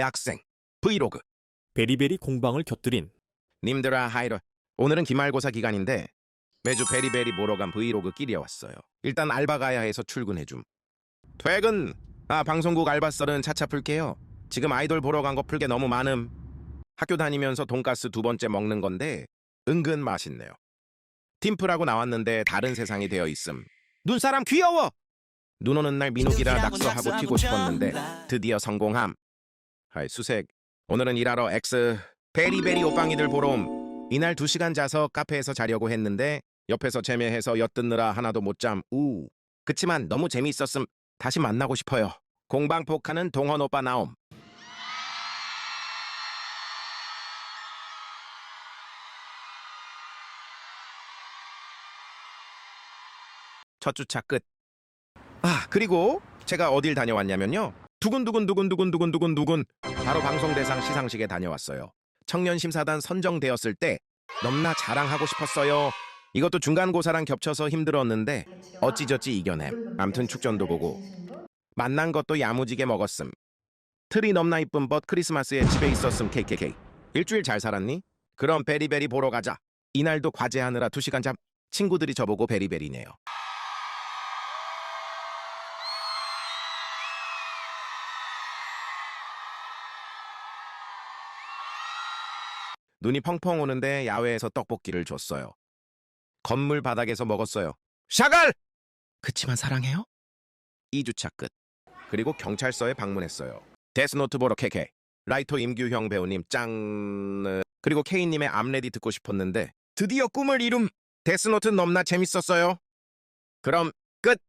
대학생 브이로그. 베리베리 공방을 곁들인. 님들아 하이로. 오늘은 기말고사 기간인데 매주 베리베리 보러 간 브이로그 끼리에 왔어요. 일단 알바 가야 해서 출근해줌. 퇴근! 아 방송국 알바 썰은 차차 풀게요. 지금 아이돌 보러 간 거 풀게 너무 많음. 학교 다니면서 돈가스 두 번째 먹는 건데 은근 맛있네요. 팀플하고 나왔는데 다른 세상이 되어 있음. 눈사람 귀여워! 눈 오는 날 민욱이라 낙서하고 튀고 싶었는데 드디어 성공함 하이 수색. 오늘은 일하러 엑스 베리베리 오빵이들 옴. 이날 두시간 자서 카페에서 자려고 했는데 옆에서 재매해서 엿듣느라 하나도 못잠. 우. 그치만 너무 재미있었음. 다시 만나고 싶어요. 공방폭하는 동원 오빠 나옴. 첫 주차 끝. 아, 그리고 제가 어딜 다녀왔냐면요. 두근두근두근두근두근두근두근 바로 방송 대상 시상식에 다녀왔어요. 청년 심사단 선정되었을 때 넘나 자랑하고 싶었어요. 이것도 중간고사랑 겹쳐서 힘들었는데 어찌저찌 이겨냄. 암튼 축전도 보고 만난 것도 야무지게 먹었음. 트리 넘나 이쁜 벗 크리스마스에 집에 있었음 KKK. 일주일 잘 살았니? 그럼 베리베리 보러 가자. 이날도 과제하느라 두 시간 잠 친구들이 저보고 베리베리네요. 눈이 펑펑 오는데 야외에서 떡볶이를 줬어요. 건물 바닥에서 먹었어요. 샤갈! 그치만 사랑해요? 2주차 끝. 그리고 경찰서에 방문했어요. 데스노트 보러 케케. 라이터 임규형 배우님 짱. 그리고 케이님의 암레디 듣고 싶었는데 드디어 꿈을 이룸. 데스노트 넘나 재밌었어요. 그럼 끝.